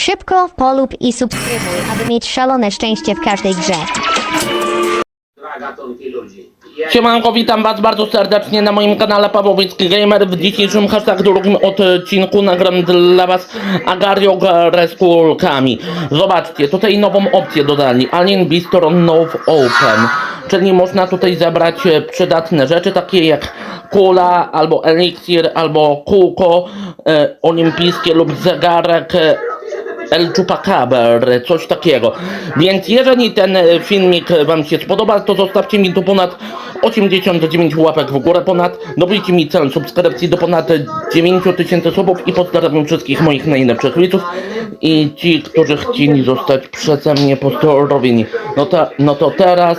Szybko polub i subskrybuj, aby mieć szalone szczęście w każdej grze. Siemanko, witam was bardzo serdecznie na moim kanale Pawłowicki Gamer. W dzisiejszym hashtag drugim odcinku nagram dla was Agario grę z kulkami. Zobaczcie, tutaj nową opcję dodali, Alien Bistro Now Open. Czyli można tutaj zebrać e, przydatne rzeczy, takie jak kula, albo eliksir, albo kółko e, olimpijskie lub zegarek e, El Chupacabra, coś takiego. Więc jeżeli ten e, filmik Wam się spodoba, to zostawcie mi tu ponad 89 łapek w górę, ponad, dobijcie mi cel subskrypcji do ponad 9000 subów i pozdrawiam wszystkich moich najlepszych widzów i ci, którzy chcieli zostać przeze mnie pozdrowieni. No, to, no to teraz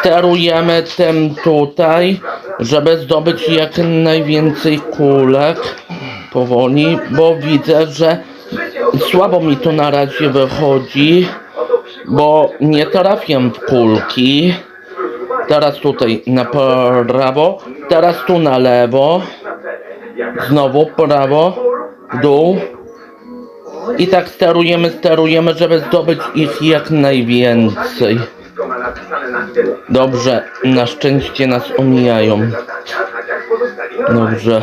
sterujemy tym tutaj, żeby zdobyć jak najwięcej kulek powoli, bo widzę, że słabo mi to na razie wychodzi, bo nie trafiam w kulki. Teraz tutaj na prawo, teraz tu na lewo, znowu prawo, dół. I tak sterujemy, sterujemy, żeby zdobyć ich jak najwięcej. Dobrze, na szczęście nas omijają. Dobrze.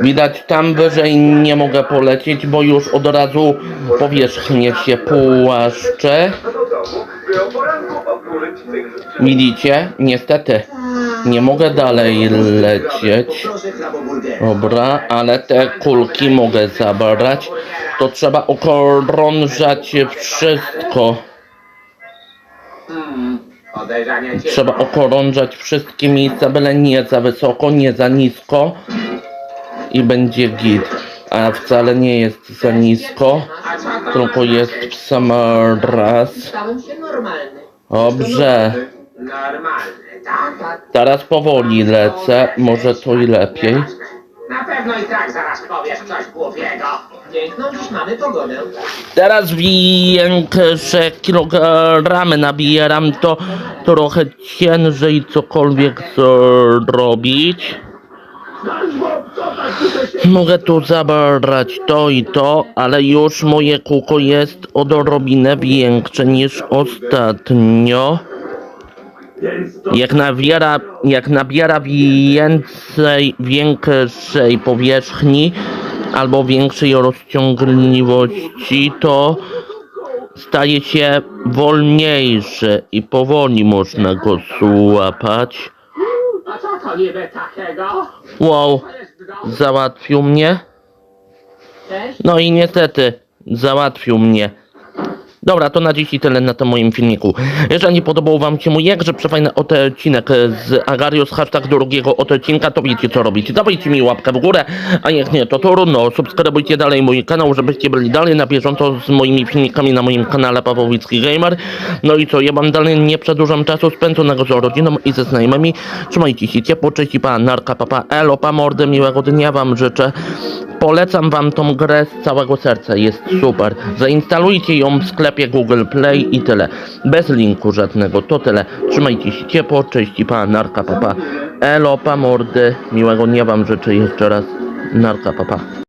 Widać tam wyżej nie mogę polecieć, bo już od razu powierzchnię się płaszcze. Widzicie? Niestety nie mogę dalej lecieć. Dobra, ale te kulki mogę zabrać. To trzeba okrążać wszystko. Trzeba okrążać wszystkie miejsca, byle nie za wysoko, nie za nisko i będzie git. A wcale nie jest za nisko, tylko jest w sam raz. Stałem się normalny. Dobrze, teraz powoli lecę, może to i lepiej. Na pewno i tak zaraz powiesz coś głupiego. Piękną dziś mamy pogodę. Teraz większe kilogramy nabieram, to trochę ciężej cokolwiek zrobić. Mogę tu zabrać to i to, ale już moje kółko jest odrobinę większe niż ostatnio. Jak nabiera, jak nabiera więcej, większej powierzchni albo większej rozciągliwości, to staje się wolniejszy i powoli można go złapać. To niby takiego? Wow, To jest dom? załatwił mnie. No i niestety, załatwił mnie. Dobra, to na dziś i tyle na tym moim filmiku. Jeżeli podobał wam się mój jakże przefajny odcinek z Agarius, hashtag drugiego odcinka, to wiecie co robić. Dawajcie mi łapkę w górę, a jak nie, to trudno. Subskrybujcie dalej mój kanał, żebyście byli dalej na bieżąco z moimi filmikami na moim kanale Pawłowicki Gamer. No i co, ja wam dalej nie przedłużam czasu spędzonego z rodziną i ze znajomymi. Trzymajcie się ciepło, cześć i pa, narka, papa, elo, pa, mordy, miłego dnia wam życzę. Polecam wam tą grę z całego serca, jest super. Zainstalujcie ją w sklepie Google Play i tyle. Bez linku żadnego, to tyle. Trzymajcie się ciepło, cześć i pa, narka papa. Elo, pa mordy, miłego dnia wam życzę jeszcze raz. Narka papa.